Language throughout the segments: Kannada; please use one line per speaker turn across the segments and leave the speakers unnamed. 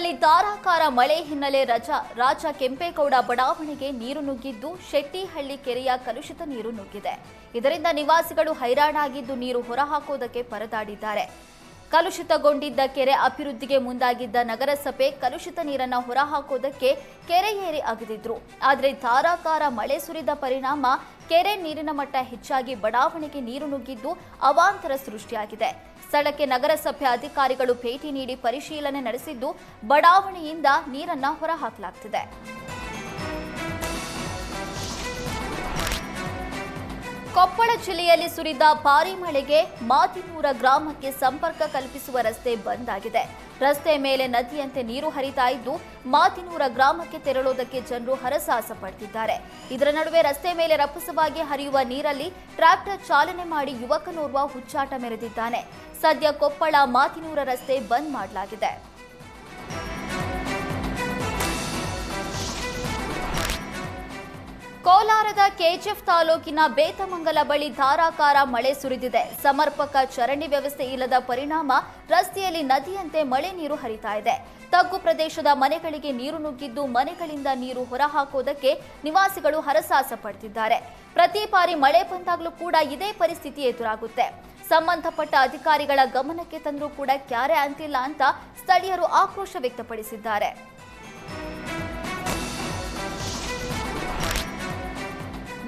ಜಿಲ್ಲೆಯಲ್ಲಿ ಧಾರಾಕಾರ ಮಳೆ ಹಿನ್ನೆಲೆ ರಜಾ, ರಾಜ ಕೆಂಪೇಗೌಡ ಬಡಾವಣೆಗೆ ನೀರು ನುಗ್ಗಿದ್ದು ಶೆಟ್ಟಿಹಳ್ಳಿ ಕೆರೆಯ ಕಲುಷಿತ ನೀರು ನುಗ್ಗಿದೆ. ಇದರಿಂದ ನಿವಾಸಿಗಳು ಹೈರಾಣಾಗಿದ್ದು ನೀರು ಹೊರಹಾಕುವುದಕ್ಕೆ ಪರದಾಡಿದ್ದಾರೆ. ಕಲುಷಿತಗೊಂಡಿದ್ದ ಕೆರೆ ಅಭಿವೃದ್ಧಿಗೆ ಮುಂದಾಗಿದ್ದ ನಗರಸಭೆ ಕಲುಷಿತ ನೀರನ್ನು ಹೊರಹಾಕುವುದಕ್ಕೆ ಕೆರೆ ಏರಿ ಅಗದಿದ್ರು. ಆದರೆ ಧಾರಾಕಾರ ಮಳೆ ಸುರಿದ ಪರಿಣಾಮ ಕೆರೆ ನೀರಿನ ಮಟ್ಟ ಹೆಚ್ಚಾಗಿ ಬಡಾವಣೆಗೆ ನೀರು ನುಗ್ಗಿದ್ದು ಅವಾಂತರ ಸೃಷ್ಟಿಯಾಗಿದೆ. ಸ್ಥಳಕ್ಕೆ ನಗರಸಭೆ ಅಧಿಕಾರಿಗಳು ಭೇಟಿ ನೀಡಿ ಪರಿಶೀಲನೆ ನಡೆಸಿದ್ದು ಬಡಾವಣೆಯಿಂದ ನೀರನ್ನು ಹೊರಹಾಕಲಾಗ್ತಿದೆ. ಕೊಪ್ಪಳ ಜಿಲ್ಲೆಯಲ್ಲಿ ಸುರಿದ ಭಾರೀ ಮಳೆಗೆ ಮಾತಿನೂರ ಗ್ರಾಮಕ್ಕೆ ಸಂಪರ್ಕ ಕಲ್ಪಿಸುವ ರಸ್ತೆ ಬಂದ್ ಆಗಿದೆ. ರಸ್ತೆ ಮೇಲೆ ನದಿಯಂತೆ ನೀರು ಹರಿತಾ ಇದ್ದು, ಮಾತಿನೂರ ಗ್ರಾಮಕ್ಕೆ ತೆರಳುವುದಕ್ಕೆ ಜನರು ಹರಸಾಹಸ ಪಡ್ತಿದ್ದಾರೆ. ಇದರ ನಡುವೆ ರಸ್ತೆ ಮೇಲೆ ರಪ್ಪಸವಾಗಿ ಹರಿಯುವ ನೀರಲ್ಲಿ ಟ್ರ್ಯಾಕ್ಟರ್ ಚಾಲನೆ ಮಾಡಿ ಯುವಕನೋರ್ವ ಹುಚ್ಚಾಟ ಮೆರೆದಿದ್ದಾನೆ. ಸದ್ಯ ಕೊಪ್ಪಳ ಮಾತಿನೂರ ರಸ್ತೆ ಬಂದ್ ಮಾಡಲಾಗಿದೆ. ಕೋಲಾರದ ಕೆಜಿಎಫ್ ತಾಲೂಕಿನ ಬೇತಮಂಗಲ ಬಳಿ ಧಾರಾಕಾರ ಮಳೆ ಸುರಿದಿದೆ. ಸಮರ್ಪಕ ಚರಂಡಿ ವ್ಯವಸ್ಥೆ ಇಲ್ಲದ ಪರಿಣಾಮ ರಸ್ತೆಯಲ್ಲಿ ನದಿಯಂತೆ ಮಳೆ ನೀರು ಹರಿತಾ ಇದೆ. ತಗ್ಗು ಪ್ರದೇಶದ ಮನೆಗಳಿಗೆ ನೀರು ನುಗ್ಗಿದ್ದು ಮನೆಗಳಿಂದ ನೀರು ಹೊರಹಾಕುವುದಕ್ಕೆ ನಿವಾಸಿಗಳು ಹರಸಾಹಸ ಪಡ್ತಿದ್ದಾರೆ. ಪ್ರತಿ ಬಾರಿ ಮಳೆ ಬಂದಾಗಲೂ ಕೂಡ ಇದೇ ಪರಿಸ್ಥಿತಿ ಎದುರಾಗುತ್ತೆ. ಸಂಬಂಧಪಟ್ಟ ಅಧಿಕಾರಿಗಳ ಗಮನಕ್ಕೆ ತಂದರೂ ಕೂಡ ಕ್ಯಾರೆ ಅಂತಿಲ್ಲ ಅಂತ ಸ್ಥಳೀಯರು ಆಕ್ರೋಶ ವ್ಯಕ್ತಪಡಿಸಿದ್ದಾರೆ.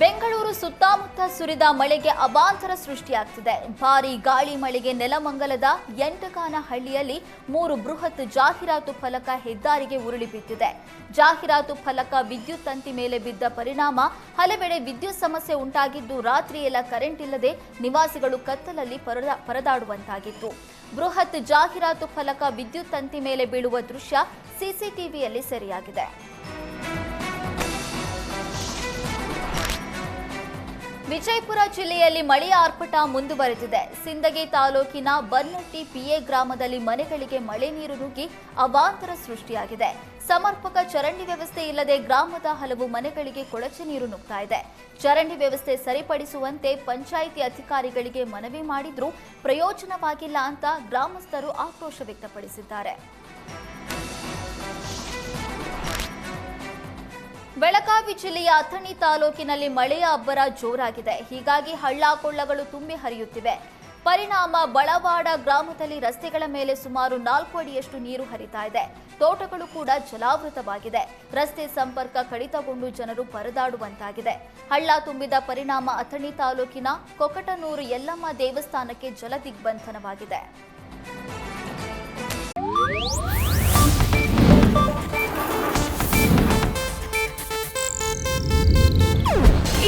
ಬೆಂಗಳೂರು ಸುತ್ತಮುತ್ತ ಸುರಿದ ಮಳೆಗೆ ಅಭಾಂತರ ಸೃಷ್ಟಿಯಾಗ್ತಿದೆ. ಭಾರಿ ಗಾಳಿ ಮಳೆಗೆ ನೆಲಮಂಗಲದ ಎಂಟಕಾನಹಳ್ಳಿಯಲ್ಲಿ ಮೂರು ಬೃಹತ್ ಜಾಹೀರಾತು ಫಲಕ ಹೆದ್ದಾರಿಗೆ ಉರುಳಿ ಬಿದ್ದಿದೆ. ಜಾಹೀರಾತು ಫಲಕ ವಿದ್ಯುತ್ ತಂತಿ ಮೇಲೆ ಬಿದ್ದ ಪರಿಣಾಮ ಹಲವೆಡೆ ವಿದ್ಯುತ್ ಸಮಸ್ಯೆ ಉಂಟಾಗಿದ್ದು ರಾತ್ರಿಯೆಲ್ಲ ಕರೆಂಟ್ ಇಲ್ಲದೆ ನಿವಾಸಿಗಳು ಕತ್ತಲಲ್ಲಿ ಪರದಾ ಪರದಾಡುವಂತಾಗಿತ್ತು. ಬೃಹತ್ ಜಾಹೀರಾತು ಫಲಕ ವಿದ್ಯುತ್ ತಂತಿ ಮೇಲೆ ಬೀಳುವ ದೃಶ್ಯ ಸಿಸಿಟಿವಿಯಲ್ಲಿ ಸೆರೆಯಾಗಿದೆ. ವಿಜಯಪುರ ಜಿಲ್ಲೆಯಲ್ಲಿ ಮಳೆಯ ಆರ್ಭಟ ಮುಂದುವರೆದಿದೆ. ಸಿಂದಗಿ ತಾಲೂಕಿನ ಬನ್ನಟ್ಟಿ ಪಿಎ ಗ್ರಾಮದಲ್ಲಿ ಮನೆಗಳಿಗೆ ಮಳೆ ನೀರು ನುಗ್ಗಿ ಅವಾಂತರ ಸೃಷ್ಟಿಯಾಗಿದೆ. ಸಮರ್ಪಕ ಚರಂಡಿ ವ್ಯವಸ್ಥೆ ಇಲ್ಲದೆ ಗ್ರಾಮದ ಹಲವು ಮನೆಗಳಿಗೆ ಕೊಳಚೆ ನೀರು ನುಗ್ತಾ ಇದೆ. ಚರಂಡಿ ವ್ಯವಸ್ಥೆ ಸರಿಪಡಿಸುವಂತೆ ಪಂಚಾಯಿತಿ ಅಧಿಕಾರಿಗಳಿಗೆ ಮನವಿ ಮಾಡಿದ್ರೂ ಪ್ರಯೋಜನವಾಗಿಲ್ಲ ಅಂತ ಗ್ರಾಮಸ್ಥರು ಆಕ್ರೋಶ ವ್ಯಕ್ತಪಡಿಸಿದ್ದಾರೆ. ಬೆಳಗಾವಿ ಜಿಲ್ಲೆಯ ಅಥಣಿ ತಾಲೂಕಿನಲ್ಲಿ ಮಳೆಯ ಅಬ್ಬರ ಜೋರಾಗಿದೆ. ಹೀಗಾಗಿ ಹಳ್ಳ ಕೊಳ್ಳಗಳು ತುಂಬಿ ಹರಿಯುತ್ತಿವೆ. ಪರಿಣಾಮ ಬಳವಾಡ ಗ್ರಾಮದಲ್ಲಿ ರಸ್ತೆಗಳ ಮೇಲೆ ಸುಮಾರು ನಾಲ್ಕು ಅಡಿಯಷ್ಟು ನೀರು ಹರಿತಾ ಇದೆ. ತೋಟಗಳು ಕೂಡ ಜಲಾವೃತವಾಗಿದೆ. ರಸ್ತೆ ಸಂಪರ್ಕ ಕಡಿತಗೊಂಡು ಜನರು ಪರದಾಡುವಂತಾಗಿದೆ. ಹಳ್ಳ ತುಂಬಿದ ಪರಿಣಾಮ ಅಥಣಿ ತಾಲೂಕಿನ ಕೊಕಟನೂರು ಯಲ್ಲಮ್ಮ ದೇವಸ್ಥಾನಕ್ಕೆ ಜಲ